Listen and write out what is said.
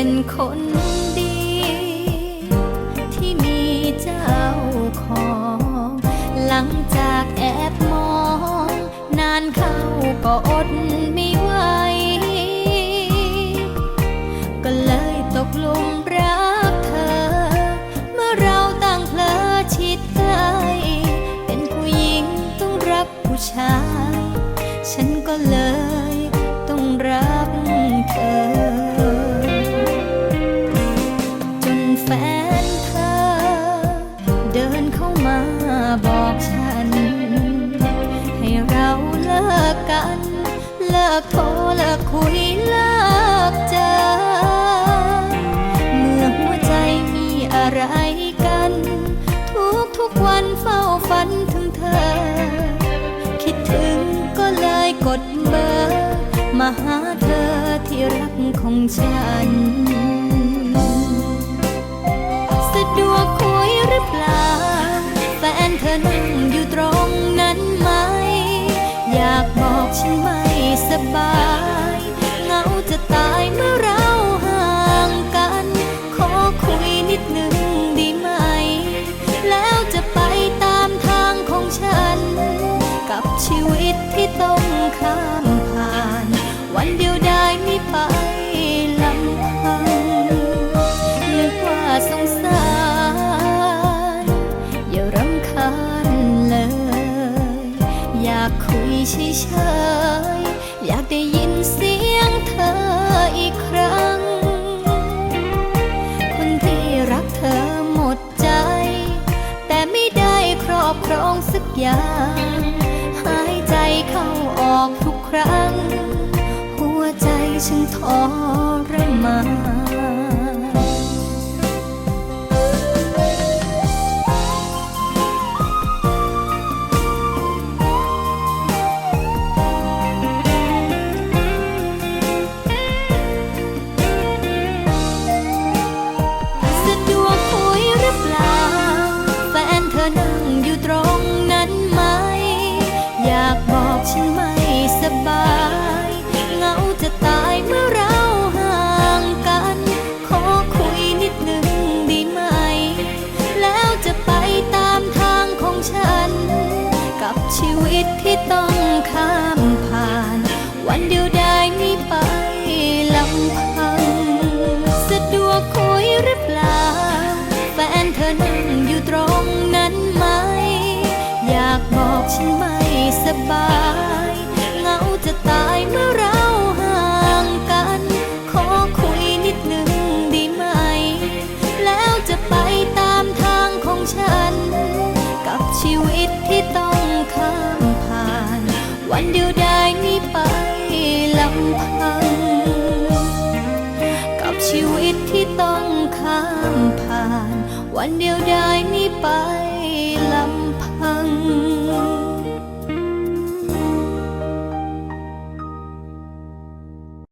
เป็นคนดี ที่มีเจ้าของ หลังจากแอบมอง นานเข้าก็อดไม่ไหว ก็เลยตกลุมรักเธอ เมื่อเราต่างเพลอชิดใกล้เป็นผู้หญิงต้องรักผู้ชาย ฉันก็เลยต้องรัก กันเลิกโทรเลิกคุยเลิกเจอเมื่อหัวใจมีอะไรกัน ทุกทุกวันเฝ้าฝันถึงเธอ คิดถึงก็เลยกดเบอร์ มาหาเธอที่รักของฉัน เฉยๆอยากได้ยินเสียงเธออีกครั้ง คนที่รักเธอหมดใจ แต่ไม่ได้ครอบครองสักอย่าง หายใจเข้าออกทุกครั้ง หัวใจฉันทรมาน ฉันไม่สบายเหงาจะตายเมื่อเราห่างกัน ขอคุยนิดหนึ่งดีไหม แล้วจะไปตามทางของฉัน กับชีวิตที่ต้องข้ามผ่าน วันเดียวได้ไม่ไปลำพัง กับชีวิตที่ต้องข้ามผ่าน วันเดียวได้ไม่ไป